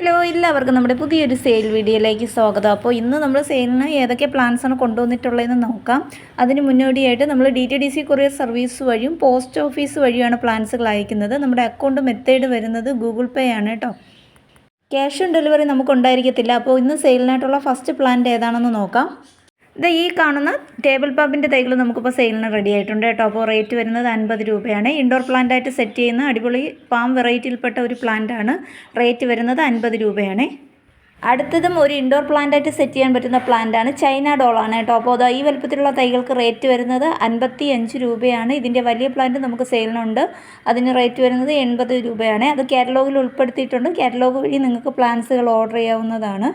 Hello എല്ലാവർക്കും നമ്മുടെ പുതിയൊരു സെയിൽ വീഡിയോയിലേക്ക് സ്വാഗതം. അപ്പോൾ ഇന്ന് നമ്മൾ സെയിലിന് ഏതൊക്കെ പ്ലാൻസ് ആണ് കൊണ്ടുവന്നിട്ടുള്ളതെന്ന് നോക്കാം. അതിന് മുന്നോടിയായിട്ട് നമ്മൾ D T D C courier service വഴിയും പോസ്റ്റ് ഓഫീസ് വഴിയാണ് പ്ലാൻസുകൾ അയക്കുന്നത്. നമ്മുടെ അക്കൗണ്ട് മെത്തേഡ് വരുന്നത് ഗൂഗിൾ പേ ആണ് കേട്ടോ ക്യാഷ് ഓൺ ഡെലിവറി നമുക്ക് ഉണ്ടായിരിക്കത്തില്ല. അപ്പോൾ ഇന്ന് സെയിലിനായിട്ടുള്ള ഫസ്റ്റ് പ്ലാന്റ് ഏതാണെന്ന് നോക്കാം. ഇത് ഈ കാണുന്ന ടേബിൾ പമ്പിന്റെ തൈകൾ നമുക്കിപ്പോൾ സെയിലിന് റെഡി ആയിട്ടുണ്ട് കേട്ടോ. അപ്പോൾ റേറ്റ് വരുന്നത് അൻപത് രൂപയാണ്. ഇൻഡോർ പ്ലാന്റായിട്ട് സെറ്റ് ചെയ്യുന്ന അടിപൊളി പാം വെറൈറ്റിയിൽപ്പെട്ട ഒരു പ്ലാന്റ് ആണ്. റേറ്റ് വരുന്നത് അൻപത് രൂപയാണ്. അടുത്തതും ഒരു ഇൻഡോർ പ്ലാന്റായിട്ട് സെറ്റ് ചെയ്യാൻ പറ്റുന്ന പ്ലാന്റ് ആണ് ചൈന ഡോളാണ് കേട്ടോ. അപ്പോൾ അത് ഈ വലുപ്പത്തിലുള്ള തൈകൾക്ക് റേറ്റ് വരുന്നത് അൻപത്തി അഞ്ച് രൂപയാണ്. ഇതിന്റെ വലിയ പ്ലാന്റ് നമുക്ക് സെയിലിനുണ്ട് അതിന് റേറ്റ് വരുന്നത് എൺപത് രൂപയാണ്. അത് കാറ്റലോഗിൽ ഉൾപ്പെടുത്തിയിട്ടുണ്ട്. കാറ്റലോഗ് വഴി നിങ്ങൾക്ക് പ്ലാന്റ്സുകൾ ഓർഡർ ചെയ്യാവുന്നതാണ്.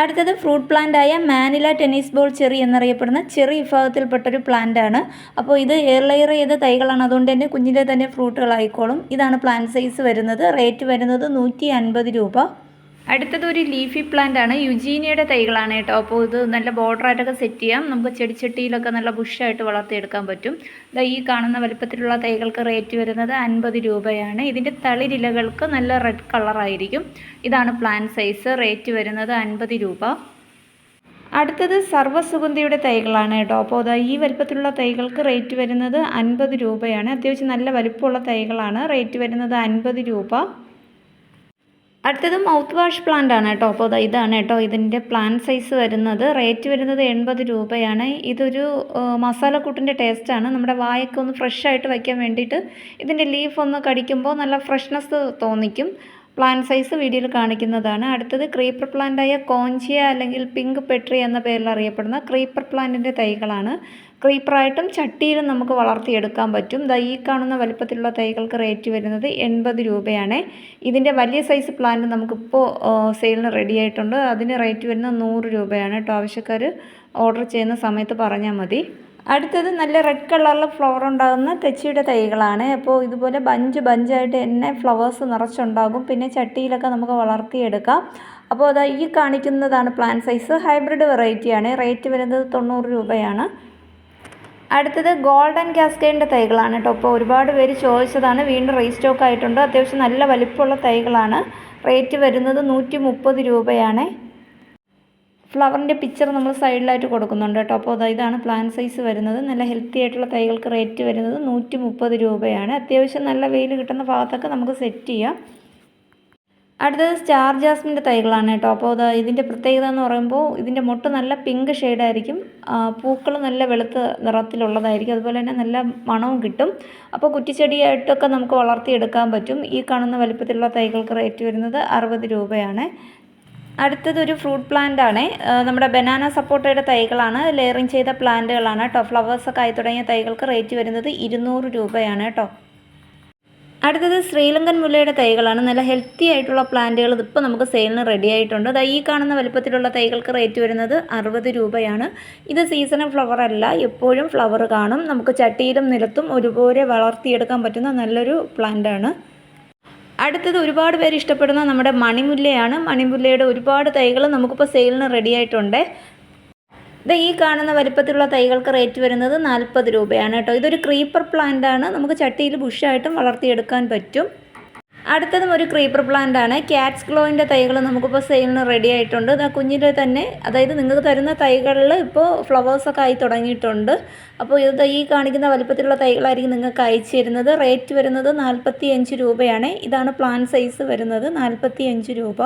അടുത്തത് ഫ്രൂട്ട് പ്ലാന്റ് ആയ മാനില ടെന്നീസ് ബോൾ ചെറി എന്നറിയപ്പെടുന്ന ചെറി വിഭാഗത്തിൽപ്പെട്ടൊരു ആണ്. അപ്പോൾ ഇത് എയർ ലെയർ ചെയ്ത തൈകളാണ്. അതുകൊണ്ട് തന്നെ കുഞ്ഞിലെ തന്നെ ഫ്രൂട്ടുകളായിക്കോളും ഇതാണ് പ്ലാന്റ് സൈസ് വരുന്നത്. റേറ്റ് വരുന്നത് നൂറ്റി രൂപ. അടുത്തത് ഒരു ലീഫി പ്ലാന്റ് ആണ്. യുജീനിയുടെ തൈകളാണ് കേട്ടോ. അപ്പോൾ ഇത് നല്ല ബോർഡറായിട്ടൊക്കെ സെറ്റ് ചെയ്യാം. നമുക്ക് ചെടിച്ചട്ടിയിലൊക്കെ നല്ല ബുഷായിട്ട് വളർത്തിയെടുക്കാൻ പറ്റും. ഇതാ ഈ കാണുന്ന വലിപ്പത്തിലുള്ള തൈകൾക്ക് റേറ്റ് വരുന്നത് അൻപത് രൂപയാണ്. ഇതിന്റെ തളിരിലകൾക്ക് നല്ല റെഡ് കളറായിരിക്കും ഇതാണ് പ്ലാന്റ് സൈസ് റേറ്റ് വരുന്നത് അൻപത് രൂപ. അടുത്തത് സർവസുഗന്ധിയുടെ തൈകളാണ് കേട്ടോ. അപ്പോൾ അതാ ഈ വലിപ്പത്തിലുള്ള തൈകൾക്ക് റേറ്റ് വരുന്നത് അൻപത് രൂപയാണ്. അത്യാവശ്യം നല്ല വലിപ്പമുള്ള തൈകളാണ്. റേറ്റ് വരുന്നത് അൻപത് രൂപ. അടുത്തത് മൗത്ത് വാഷ് പ്ലാന്റ് ആണ് കേട്ടോ. അപ്പോൾ ഇതാണ് കേട്ടോ. ഇതിന്റെ പ്ലാന്റ് സൈസ് വരുന്നത്. റേറ്റ് വരുന്നത് എൺപത് രൂപയാണ്. ഇതൊരു മസാലക്കൂട്ടിന്റെ ടേസ്റ്റാണ് നമ്മുടെ വായൊക്കെ ഒന്ന് ഫ്രഷ് ആയിട്ട് വയ്ക്കാൻ വേണ്ടിയിട്ട് ഇതിന്റെ ലീഫ് ഒന്ന് കടിക്കുമ്പോൾ നല്ല ഫ്രഷ്നെസ് തോന്നിക്കും. പ്ലാന്റ് സൈസ് വീഡിയോയിൽ കാണിക്കുന്നതാണ്. അടുത്തത് ക്രീപ്പർ പ്ലാന്റായ കോഞ്ചിയ അല്ലെങ്കിൽ പിങ്ക് പെട്രി എന്ന പേരിൽ അറിയപ്പെടുന്ന ക്രീപ്പർ പ്ലാന്റിന്റെ തൈകളാണ്. ക്രീപ്പറായിട്ടും ചട്ടിയിലും നമുക്ക് വളർത്തിയെടുക്കാൻ പറ്റും. ദാ ഈ കാണുന്ന വലിപ്പത്തിലുള്ള തൈകൾക്ക് റേറ്റ് വരുന്നത് എൺപത് രൂപയാണ്. ഇതിന്റെ വലിയ സൈസ് പ്ലാന്റ് നമുക്കിപ്പോൾ സെയിലിന് റെഡി ആയിട്ടുണ്ട്. അതിന് റേറ്റ് വരുന്നത് നൂറ് രൂപയാണ് കേട്ടോ. ആവശ്യക്കാർ ഓർഡർ ചെയ്യുന്ന സമയത്ത് പറഞ്ഞാൽ മതി. അടുത്തത് നല്ല റെഡ് കളറിൽ ഫ്ലവർ ഉണ്ടാകുന്ന തെച്ചിയുടെ തൈകളാണ്. അപ്പോൾ ഇതുപോലെ ബഞ്ച് ബഞ്ചായിട്ട് തന്നെ ഫ്ലവേഴ്സ് നിറച്ചുണ്ടാകും. പിന്നെ ചട്ടിയിലൊക്കെ നമുക്ക് വളർത്തിയെടുക്കാം. അപ്പോൾ അതാ ഈ കാണിക്കുന്നതാണ് പ്ലാൻ സൈസ് ഹൈബ്രിഡ് വെറൈറ്റിയാണ് റേറ്റ് വരുന്നത് തൊണ്ണൂറ് രൂപയാണ്. അടുത്തത് ഗോൾഡൻ കാസ്കേഡിന്റെ തൈകളാണ് കേട്ടോ. അപ്പോൾ ഒരുപാട് പേര് ചോദിച്ചതാണ്. വീണ്ടും റീസ്റ്റോക്ക് ആയിട്ടുണ്ട്. അത്യാവശ്യം നല്ല വലിപ്പമുള്ള തൈകളാണ്. റേറ്റ് വരുന്നത് നൂറ്റി മുപ്പത് രൂപയാണ്. ഫ്ലവറിന്റെ പിക്ചർ നമ്മൾ സൈഡിലായിട്ട് കൊടുക്കുന്നുണ്ട് കേട്ടോ. അപ്പോൾ ഇതാണ് പ്ലാൻ സൈസ് വരുന്നത്. നല്ല ഹെൽത്തി ആയിട്ടുള്ള തൈകൾക്ക് റേറ്റ് വരുന്നത് നൂറ്റി മുപ്പത് രൂപയാണ്. അത്യാവശ്യം നല്ല വെയിൽ കിട്ടുന്ന ഭാഗത്തൊക്കെ നമുക്ക് സെറ്റ് ചെയ്യാം. അടുത്തത് സ്റ്റാർ ജാസ്മിന്റെ തൈകളാണ് കേട്ടോ. അപ്പോൾ അത് ഇതിന്റെ പ്രത്യേകത എന്ന് പറയുമ്പോൾ ഇതിന്റെ മുട്ട നല്ല പിങ്ക് ഷെയ്ഡായിരിക്കും. പൂക്കൾ നല്ല വെളുത്ത നിറത്തിലുള്ളതായിരിക്കും. അതുപോലെ തന്നെ നല്ല മണവും കിട്ടും. അപ്പോൾ കുറ്റിച്ചെടിയായിട്ടൊക്കെ നമുക്ക് വളർത്തിയെടുക്കാൻ പറ്റും. ഈ കാണുന്ന വലുപ്പത്തിലുള്ള തൈകൾക്ക് റേറ്റ് വരുന്നത് അറുപത് രൂപയാണ്. അടുത്തത് ഒരു ഫ്രൂട്ട് പ്ലാന്റ് ആണ്. നമ്മുടെ ബനാന സപ്പോർട്ടയുടെ തൈകളാണ്. ലെയറിങ് ചെയ്ത പ്ലാന്റുകളാണ് കേട്ടോ. ഫ്ലവേഴ്സൊക്കെ ആയി തുടങ്ങിയ തൈകൾക്ക് റേറ്റ് വരുന്നത് ഇരുന്നൂറ് രൂപയാണ് കേട്ടോ. അടുത്തത് ശ്രീലങ്കൻ മുല്ലയുടെ തൈകളാണ്. നല്ല ഹെൽത്തി ആയിട്ടുള്ള പ്ലാന്റുകൾ ഇതിപ്പോൾ നമുക്ക് സെയിലിന് റെഡി ആയിട്ടുണ്ട്. അത് ഈ കാണുന്ന വലുപ്പത്തിലുള്ള തൈകൾക്ക് റേറ്റ് വരുന്നത് അറുപത് രൂപയാണ്. ഇത് സീസണൽ ഫ്ലവർ അല്ല എപ്പോഴും ഫ്ലവർ കാണും. നമുക്ക് ചട്ടിയിലും നിലത്തും ഒരുപോലെ വളർത്തിയെടുക്കാൻ പറ്റുന്ന നല്ലൊരു പ്ലാന്റാണ് അടുത്തത് ഒരുപാട് പേര് ഇഷ്ടപ്പെടുന്ന നമ്മുടെ മണിമുല്ലയാണ്. മണിമുല്ലയുടെ ഒരുപാട് തൈകൾ നമുക്കിപ്പോൾ സെയിലിന് റെഡി ആയിട്ടുണ്ട്. ഇത് ഈ കാണുന്ന വലിപ്പത്തിലുള്ള തൈകൾക്ക് റേറ്റ് വരുന്നത് നാൽപ്പത് രൂപയാണ് കേട്ടോ. ഇതൊരു ക്രീപ്പർ പ്ലാന്റ് ആണ്. നമുക്ക് ചട്ടിയിൽ ബുഷായിട്ടും വളർത്തിയെടുക്കാൻ പറ്റും. അടുത്തതും ഒരു ക്രീപ്പർ പ്ലാന്റ് ആണ്. ക്യാറ്റ്സ് ഗ്ലോയിന്റെ തൈകൾ നമുക്കിപ്പോൾ സെയിലിന് റെഡി ആയിട്ടുണ്ട്. ആ കുഞ്ഞിന്റെ തന്നെ അതായത് നിങ്ങൾക്ക് തരുന്ന തൈകളിൽ ഇപ്പോൾ ഫ്ലവേഴ്സൊക്കെ ആയി തുടങ്ങിയിട്ടുണ്ട്. അപ്പോൾ ഇത് ഈ കാണിക്കുന്ന വലിപ്പത്തിലുള്ള തൈകളായിരിക്കും നിങ്ങൾക്ക് അയച്ചു തരുന്നത്. റേറ്റ് വരുന്നത് നാൽപ്പത്തി രൂപയാണ്. ഇതാണ് പ്ലാന്റ് സൈസ് വരുന്നത് നാൽപ്പത്തി രൂപ.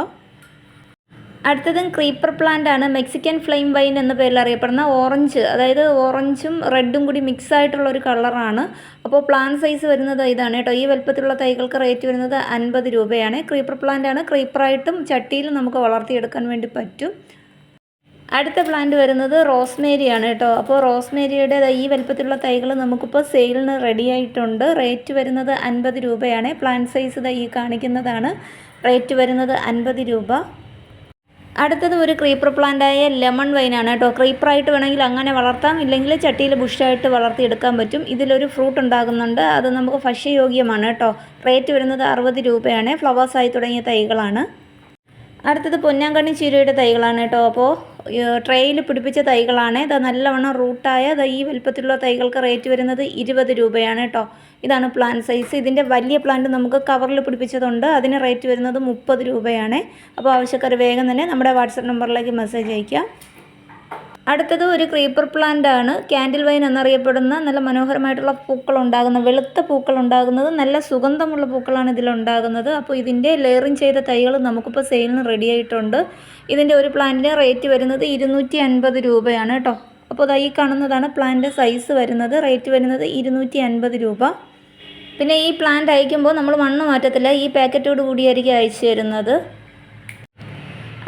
അടുത്തതും ക്രീപ്പർ പ്ലാന്റ് ആണ്. മെക്സിക്കൻ ഫ്ലെയിം വൈൻ എന്ന പേരിൽ അറിയപ്പെടുന്ന ഓറഞ്ച്. അതായത് ഓറഞ്ചും റെഡും കൂടി മിക്സ് ആയിട്ടുള്ള ഒരു കളറാണ് അപ്പോൾ പ്ലാന്റ് സൈസ് വരുന്നത് ഇതാണ് കേട്ടോ. ഈ വലുപ്പത്തിലുള്ള തൈകൾക്ക് റേറ്റ് വരുന്നത് അൻപത് രൂപയാണ്. ക്രീപ്പർ പ്ലാന്റ് ആണ്. ക്രീപ്പറായിട്ടും ചട്ടിയിലും നമുക്ക് വളർത്തിയെടുക്കാൻ വേണ്ടി പറ്റും. അടുത്ത പ്ലാന്റ് വരുന്നത് റോസ്മേരിയാണ് കേട്ടോ. അപ്പോൾ റോസ്മേരിയുടെ ഈ വലുപ്പത്തിലുള്ള തൈകൾ നമുക്കിപ്പോൾ സെയിലിന് റെഡി ആയിട്ടുണ്ട്. റേറ്റ് വരുന്നത് അൻപത് രൂപയാണ്. പ്ലാന്റ് സൈസ് ഈ കാണിക്കുന്നതാണ്. റേറ്റ് വരുന്നത് അൻപത് രൂപ. അടുത്തത് ഒരു ക്രീപ്പർ പ്ലാന്റായ ലെമൺ വൈനാണ് കേട്ടോ. ക്രീപ്പറായിട്ട് വേണമെങ്കിൽ അങ്ങനെ വളർത്താം. ഇല്ലെങ്കിൽ ചട്ടിയിൽ ബുഷായിട്ട് വളർത്തിയെടുക്കാൻ പറ്റും. ഇതിലൊരു ഫ്രൂട്ട് ഉണ്ടാകുന്നുണ്ട്. അത് നമുക്ക് ഭക്ഷ്യയോഗ്യമാണ് കേട്ടോ. റേറ്റ് വരുന്നത് അറുപത് രൂപയാണ്. ഫ്ലവേഴ്സായി തുടങ്ങിയ തൈകളാണ്. അടുത്തത് പൊന്നാങ്കണ്ണി ചീരയുടെ തൈകളാണ് കേട്ടോ. അപ്പോൾ ട്രേയിൽ പിടിപ്പിച്ച തൈകളാണ്. ഇത് നല്ലവണ്ണം റൂട്ടായ ഈ വലുപ്പത്തിലുള്ള തൈകൾക്ക് റേറ്റ് വരുന്നത് ഇരുപത് രൂപയാണ് കേട്ടോ ഇതാണ് പ്ലാന്റ് സൈസ് ഇതിന്റെ വലിയ പ്ലാന്റ് നമുക്ക് കവറിൽ പിടിപ്പിച്ചതുണ്ട്. അതിന് റേറ്റ് വരുന്നത് മുപ്പത് രൂപയാണ്. അപ്പോൾ ആവശ്യക്കാർ വേഗം തന്നെ നമ്മുടെ വാട്സപ്പ് നമ്പറിലേക്ക് മെസ്സേജ് അയയ്ക്കാം. അടുത്തത് ഒരു ക്രീപ്പർ പ്ലാന്റ് ആണ്. കാൻഡിൽ വൈൻ എന്നറിയപ്പെടുന്ന നല്ല മനോഹരമായിട്ടുള്ള പൂക്കൾ ഉണ്ടാകുന്ന വെളുത്ത പൂക്കൾ ഉണ്ടാകുന്നത് നല്ല സുഗന്ധമുള്ള പൂക്കളാണ് ഇതിലുണ്ടാകുന്നത്. അപ്പോൾ ഇതിന്റെ ലെയറിങ് ചെയ്ത തൈകൾ നമുക്കിപ്പോൾ സെയിലിന് റെഡി ആയിട്ടുണ്ട്. ഇതിന്റെ ഒരു പ്ലാന്റിന് റേറ്റ് വരുന്നത് ഇരുന്നൂറ്റി അൻപത് രൂപയാണ് കേട്ടോ. അപ്പോൾ ദാ ഈ കാണുന്നതാണ് പ്ലാന്റ് സൈസ് വരുന്നത്. റേറ്റ് വരുന്നത് ഇരുന്നൂറ്റി അൻപത് രൂപ. പിന്നെ ഈ പ്ലാന്റ് അയക്കുമ്പോൾ നമ്മൾ മണ്ണ് മാറ്റത്തില്ല. ഈ പാക്കറ്റോട് കൂടിയായിരിക്കും അയച്ചു തരുന്നത്.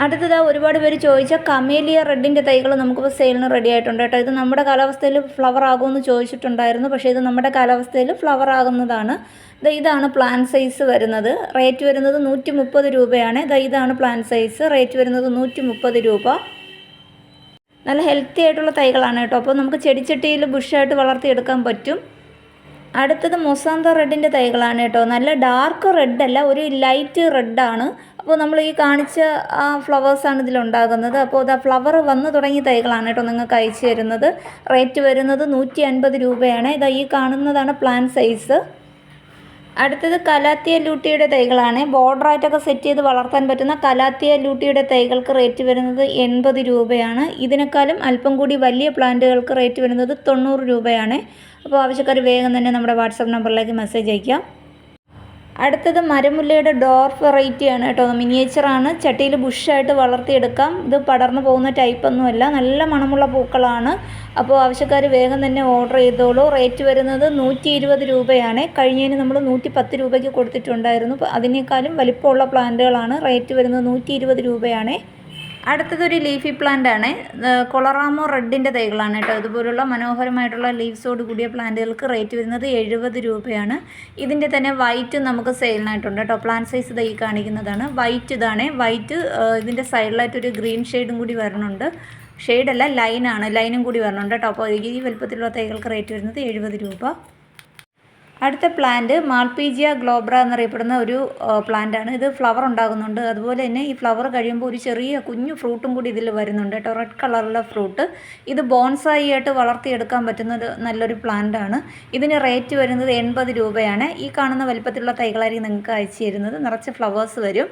അടുത്തത് ഒരുപാട് പേര് ചോദിച്ച കമേലിയ റെഡിന്റെ തൈകൾ നമുക്കിപ്പോൾ സെയിലിന് റെഡി ആയിട്ടുണ്ട് കേട്ടോ. ഇത് നമ്മുടെ കാലാവസ്ഥയിൽ ഫ്ലവർ ആകുമെന്ന് ചോദിച്ചിട്ടുണ്ടായിരുന്നു. പക്ഷേ ഇത് നമ്മുടെ കാലാവസ്ഥയിൽ ഫ്ലവർ ആകുന്നതാണ്. ഇതാണ് പ്ലാൻ സൈസ് വരുന്നത്. റേറ്റ് വരുന്നത് നൂറ്റി മുപ്പത് രൂപയാണ് ഇതാണ് പ്ലാൻ സൈസ് റേറ്റ് വരുന്നത് നൂറ്റി മുപ്പത് രൂപ. നല്ല ഹെൽത്തി ആയിട്ടുള്ള തൈകളാണ് കേട്ടോ. അപ്പോൾ നമുക്ക് ചെടിച്ചട്ടിയിൽ ബുഷായിട്ട് വളർത്തിയെടുക്കാൻ പറ്റും. അടുത്തത് മൊസാന്ത റെഡിന്റെ തൈകളാണ് കേട്ടോ. നല്ല ഡാർക്ക് റെഡ് അല്ല ഒരു ലൈറ്റ് റെഡാണ് അപ്പോൾ നമ്മൾ ഈ കാണിച്ച ആ ഫ്ലവേഴ്സാണ് ഇതിലുണ്ടാകുന്നത് അപ്പോൾ അത് ഫ്ലവർ വന്നു തുടങ്ങിയ തൈകളാണ് കേട്ടോ നിങ്ങൾക്ക് അയച്ചു തരുന്നത്. റേറ്റ് വരുന്നത് നൂറ്റി അൻപത് രൂപയാണ്. ഇതാ ഈ കാണുന്നതാണ് പ്ലാൻ സൈസ് അടുത്തത് കലാത്തിയ ലൂട്ടിയുടെ തൈകളാണ്. ബോർഡറായിട്ടൊക്കെ സെറ്റ് ചെയ്ത് വളർത്താൻ പറ്റുന്ന കലാത്തിയ ലൂട്ടിയുടെ തൈകൾക്ക് റേറ്റ് വരുന്നത് എൺപത് രൂപയാണ്. ഇതിനേക്കാളും അല്പം കൂടി വലിയ പ്ലാന്റുകൾക്ക് റേറ്റ് വരുന്നത് തൊണ്ണൂറ് രൂപയാണ്. അപ്പോൾ ആവശ്യക്കാർ വേഗം തന്നെ നമ്മുടെ വാട്സപ്പ് നമ്പറിലേക്ക് മെസ്സേജ് അയക്കാം അടുത്തത് മരമുല്ലയുടെ ഡോർഫ് വെറൈറ്റിയാണ് കേട്ടോ. മിനിയേച്ചറാണ് ചട്ടിയിൽ ബുഷായിട്ട് വളർത്തിയെടുക്കാം. ഇത് പടർന്നു പോകുന്ന ടൈപ്പൊന്നുമല്ല നല്ല മണമുള്ള പൂക്കളാണ്. അപ്പോൾ ആവശ്യക്കാർ വേഗം തന്നെ ഓർഡർ ചെയ്തോളൂ. റേറ്റ് വരുന്നത് നൂറ്റി ഇരുപത് രൂപയാണ്. കഴിഞ്ഞതിന് നമ്മൾ നൂറ്റി പത്ത് രൂപയ്ക്ക് കൊടുത്തിട്ടുണ്ടായിരുന്നു. അതിനേക്കാളും വലിപ്പമുള്ള പ്ലാന്റുകളാണ് റേറ്റ് വരുന്നത് നൂറ്റി ഇരുപത് രൂപയാണ്. അടുത്തതൊരു ലീഫി പ്ലാന്റ് ആണ്. കൊളറാമോ റെഡിന്റെ തൈകളാണ് കേട്ടോ. ഇതുപോലുള്ള മനോഹരമായിട്ടുള്ള ലീവ്സോട് കൂടിയ പ്ലാന്റുകൾക്ക് റേറ്റ് വരുന്നത് എഴുപത് രൂപയാണ്. ഇതിന്റെ തന്നെ വൈറ്റ് നമുക്ക് സെയിലിനായിട്ടുണ്ട് കേട്ടോ. പ്ലാന്റ് സൈസ് തൈ കാണിക്കുന്നതാണ്. വൈറ്റ് ഇതാണ്. വൈറ്റ് ഇതിന്റെ സൈഡിലായിട്ട് ഒരു ഗ്രീൻ ഷെയ്ഡും കൂടി വരുന്നുണ്ട് ഷെയ്ഡല്ല ലൈനാണ് ലൈനും കൂടി വരുന്നുണ്ട് കേട്ടോ. അപ്പോൾ ഈ വലുപ്പത്തിലുള്ള തൈകൾക്ക് റേറ്റ് വരുന്നത് എഴുപത് രൂപ. അടുത്ത പ്ലാന്റ് മാൾപീജിയ ഗ്ലോബ്ര എന്നറിയപ്പെടുന്ന ഒരു പ്ലാന്റാണ് ഇത് ഫ്ലവർ ഉണ്ടാകുന്നുണ്ട്. അതുപോലെ തന്നെ ഈ ഫ്ലവർ കഴിയുമ്പോൾ ഒരു ചെറിയ കുഞ്ഞു ഫ്രൂട്ടും കൂടി ഇതിൽ വരുന്നുണ്ട് കേട്ടോ. റെഡ് കളറുള്ള ഫ്രൂട്ട് ഇത് ബോൺസായി ആയിട്ട് വളർത്തിയെടുക്കാൻ പറ്റുന്ന ഒരു നല്ലൊരു പ്ലാന്റ് ആണ്. ഇതിന് റേറ്റ് വരുന്നത് എൺപത് രൂപയാണ്. ഈ കാണുന്ന വലിപ്പത്തിലുള്ള തൈകളായിരിക്കും നിങ്ങൾക്ക് അയച്ചു തരുന്നത്. നിറച്ച് ഫ്ലവേഴ്സ് വരും.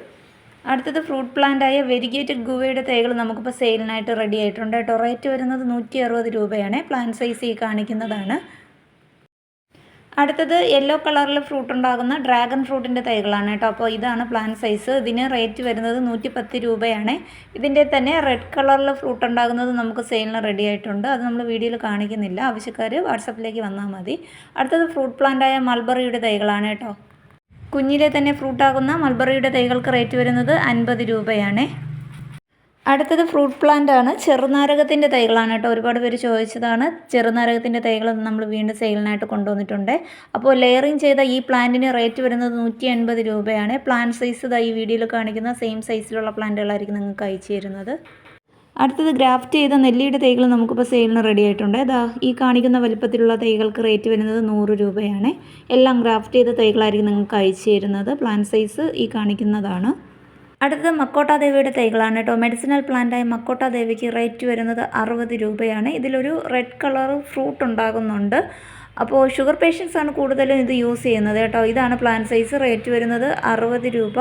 അടുത്തത് ഫ്രൂട്ട് പ്ലാന്റായ വെരിഗേറ്റഡ് ഗുവയുടെ തൈകൾ നമുക്കിപ്പോൾ സെയിലിനായിട്ട് റെഡി ആയിട്ടുണ്ട് കേട്ടോ. റേറ്റ് വരുന്നത് നൂറ്റി അറുപത് രൂപയാണ്. പ്ലാന്റ് സൈസ് ഈ കാണിക്കുന്നതാണ്. അടുത്തത് യെല്ലോ കളറിൽ ഫ്രൂട്ട് ഉണ്ടാകുന്ന ഡ്രാഗൺ ഫ്രൂട്ടിന്റെ തൈകളാണ് കേട്ടോ. അപ്പോൾ ഇതാണ് പ്ലാൻ സൈസ് ഇതിന് റേറ്റ് വരുന്നത് നൂറ്റി പത്ത് രൂപയാണ്. ഇതിന്റെ തന്നെ റെഡ് കളറിൽ ഫ്രൂട്ട് ഉണ്ടാകുന്നത് നമുക്ക് സെയിലിന് റെഡി ആയിട്ടുണ്ട്. അത് നമ്മൾ വീഡിയോയിൽ കാണിക്കുന്നില്ല. ആവശ്യക്കാർ വാട്സപ്പിലേക്ക് വന്നാൽ മതി. അടുത്തത് ഫ്രൂട്ട് പ്ലാന്റായ മൾബറിയുടെ തൈകളാണ് കേട്ടോ. കുഞ്ഞിലെ തന്നെ ഫ്രൂട്ടാകുന്ന മൾബറിയുടെ തൈകൾക്ക് റേറ്റ് വരുന്നത് അൻപത് രൂപയാണ്. അടുത്തത് ഫ്രൂട്ട് പ്ലാന്റ് ആണ്. ചെറുനാരകത്തിന്റെ തൈകളാണ് കേട്ടോ. ഒരുപാട് പേര് ചോദിച്ചതാണ്. ചെറുനാരകത്തിന്റെ തൈകൾ നമ്മൾ വീണ്ടും സെയിലിനായിട്ട് കൊണ്ടുവന്നിട്ടുണ്ട്. അപ്പോൾ ലെയറിങ് ചെയ്ത ഈ പ്ലാന്റിന് റേറ്റ് വരുന്നത് നൂറ്റി എൺപത് രൂപയാണ്. പ്ലാന്റ് സൈസ് ഈ വീഡിയോയിൽ കാണിക്കുന്ന സെയിം സൈസിലുള്ള പ്ലാന്റുകളായിരിക്കും നിങ്ങൾക്ക് അയച്ചു തരുന്നത്. അടുത്തത് ഗ്രാഫ്റ്റ് ചെയ്ത നെല്ലിയുടെ തൈകൾ നമുക്കിപ്പോൾ സെയിലിന് റെഡി ആയിട്ടുണ്ട്. ഇതാ ഈ കാണിക്കുന്ന വലിപ്പത്തിലുള്ള തൈകൾക്ക് റേറ്റ് വരുന്നത് നൂറ് രൂപയാണ്. എല്ലാം ഗ്രാഫ്റ്റ് ചെയ്ത തൈകളായിരിക്കും നിങ്ങൾക്ക് അയച്ചു തരുന്നത്. പ്ലാന്റ് സൈസ് ഈ കാണിക്കുന്നതാണ്. അടുത്തത് മക്കോട്ട ദേവിയുടെ തൈകളാണ് കേട്ടോ. മെഡിസിനൽ പ്ലാന്റായി മക്കോട്ട ദേവിക്ക് റേറ്റ് വരുന്നത് അറുപത് രൂപയാണ്. ഇതിലൊരു റെഡ് കളർ ഫ്രൂട്ട് ഉണ്ടാകുന്നുണ്ട്. അപ്പോൾ ഷുഗർ പേഷ്യൻസ് ആണ് കൂടുതലും ഇത് യൂസ് ചെയ്യുന്നത് കേട്ടോ. ഇതാണ് പ്ലാന്റ് സൈസ് റേറ്റ് വരുന്നത് അറുപത് രൂപ.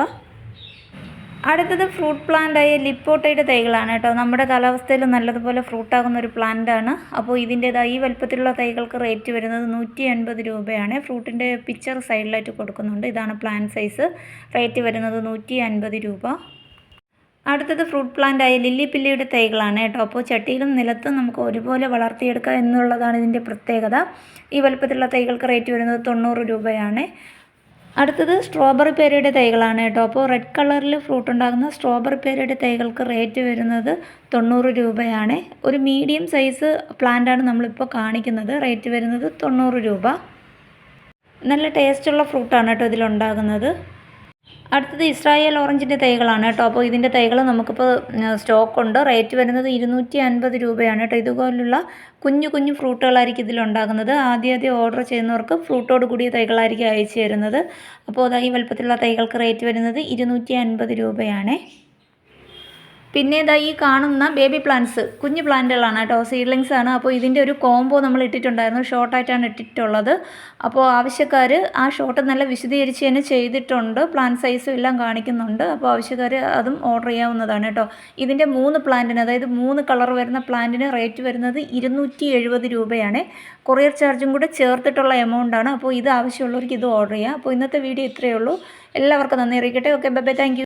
അടുത്തത് ഫ്രൂട്ട് പ്ലാന്റായ ലിപ്പോട്ടയുടെ തൈകളാണ് കേട്ടോ. നമ്മുടെ കാലാവസ്ഥയിൽ നല്ലതുപോലെ ഫ്രൂട്ടാകുന്ന ഒരു പ്ലാന്റാണ് അപ്പോൾ ഇതിന്റേതായ ഈ വലുപ്പത്തിലുള്ള തൈകൾക്ക് റേറ്റ് വരുന്നത് നൂറ്റി എൺപത് രൂപയാണ് ഫ്രൂട്ടിന്റെ പിക്ചർ സൈഡിലായിട്ട് കൊടുക്കുന്നുണ്ട്. ഇതാണ് പ്ലാന്റ് സൈസ് റേറ്റ് വരുന്നത് നൂറ്റി അൻപത് രൂപ. അടുത്തത് ഫ്രൂട്ട് പ്ലാന്റായ ലില്ലി പില്ലിയുടെ തൈകളാണ് കേട്ടോ. അപ്പോൾ ചട്ടിയിലും നിലത്തും നമുക്ക് ഒരുപോലെ വളർത്തിയെടുക്കാം എന്നുള്ളതാണ് ഇതിന്റെ പ്രത്യേകത. ഈ വലുപ്പത്തിലുള്ള തൈകൾക്ക് റേറ്റ് വരുന്നത് തൊണ്ണൂറ് രൂപയാണ്. അടുത്തത് സ്ട്രോബെറി പേരയുടെ തൈകളാണ് കേട്ടോ. അപ്പോൾ റെഡ് കളറിൽ ഫ്രൂട്ട് ഉണ്ടാകുന്ന സ്ട്രോബെറി പേരയുടെ തൈകൾക്ക് റേറ്റ് വരുന്നത് തൊണ്ണൂറ് രൂപയാണ്. ഒരു മീഡിയം സൈസ് പ്ലാന്റാണ് നമ്മളിപ്പോൾ കാണിക്കുന്നത്. റേറ്റ് വരുന്നത് തൊണ്ണൂറ് രൂപ. നല്ല ടേസ്റ്റുള്ള ഫ്രൂട്ടാണ് കേട്ടോ ഇതിലുണ്ടാകുന്നത് അടുത്തത് ഇസ്രായേൽ ഓറഞ്ചിന്റെ തൈകളാണ് കേട്ടോ. അപ്പോൾ ഇതിന്റെ തൈകൾ നമുക്കിപ്പോൾ സ്റ്റോക്ക് ഉണ്ട് റേറ്റ് വരുന്നത് ഇരുന്നൂറ്റി അൻപത് രൂപയാണ് കേട്ടോ. ഇതുപോലുള്ള കുഞ്ഞു കുഞ്ഞു ഫ്രൂട്ടുകളായിരിക്കും ഇതിലുണ്ടാകുന്നത് ആദ്യം ആദ്യം ഓർഡർ ചെയ്യുന്നവർക്ക് ഫ്രൂട്ടോട് കൂടിയ തൈകളായിരിക്കും അയച്ചു തരുന്നത്. അപ്പോൾ അതാ വലുപ്പത്തിലുള്ള തൈകൾക്ക് റേറ്റ് വരുന്നത് ഇരുന്നൂറ്റി അൻപത് രൂപയാണ്. പിന്നെ ഇതാ ഈ കാണുന്ന ബേബി പ്ലാന്റ്സ് കുഞ്ഞു പ്ലാന്റുകളാണ് കേട്ടോ സീഡ്ലിങ്സ് ആണ്. അപ്പോൾ ഇതിന്റെ ഒരു കോംബോ നമ്മൾ ഇട്ടിട്ടുണ്ടായിരുന്നു ഷോർട്ടായിട്ടാണ് ഇട്ടിട്ടുള്ളത്. അപ്പോൾ ആവശ്യക്കാർ ആ ഷോർട്ട് നല്ല വിശദീകരിച്ച് തന്നെ ചെയ്തിട്ടുണ്ട് പ്ലാന്റ് സൈസും എല്ലാം കാണിക്കുന്നുണ്ട്. അപ്പോൾ ആവശ്യക്കാർ അതും ഓർഡർ ചെയ്യാവുന്നതാണ് കേട്ടോ. ഇതിന്റെ മൂന്ന് പ്ലാന്റിന് അതായത് മൂന്ന് കളർ വരുന്ന പ്ലാന്റിന് റേറ്റ് വരുന്നത് ഇരുന്നൂറ്റി എഴുപത് രൂപയാണ് കൊറിയർ ചാർജും കൂടെ ചേർത്തിട്ടുള്ള എമൗണ്ട് ആണ്. അപ്പോൾ ഇത് ആവശ്യമുള്ളവർക്ക് ഇത് ഓർഡർ ചെയ്യാം. അപ്പോൾ ഇന്നത്തെ വീഡിയോ ഇത്രയേ ഉള്ളൂ. എല്ലാവർക്കും നന്ദി അറിയിക്കട്ടെ. Okay bye thank